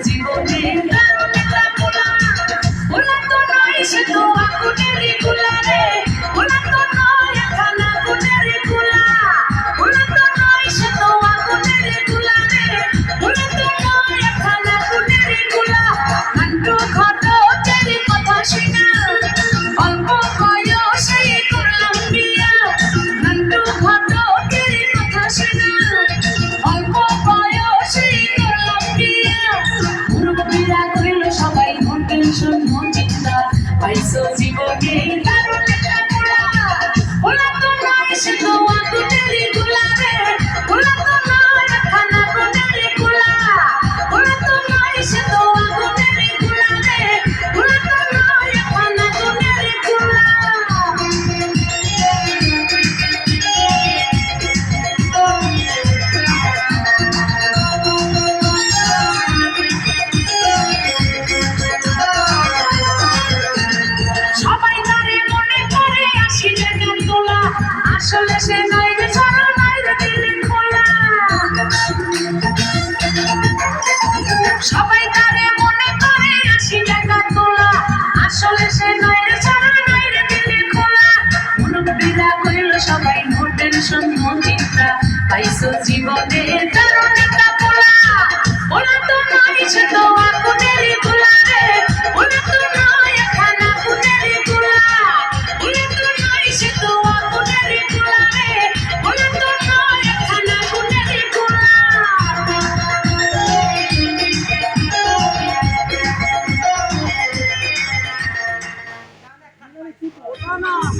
জীবনের কারণে তা পোলা পোলা তো নয় সে তো próximo día. আসলে সে নাই রে সরল নাই রে দিলেন খোলা। সবাই তারে মনে করে আশি টাকা তোলা। আসলে সে নাই রে সরল নাই রে দিলেন খোলা। মনোবিরা কইল সবাই নো টেনশন নো চিন্তা পাইছো জীবনে দারুণ একটা পোলা ওলা তো নাই সে তো না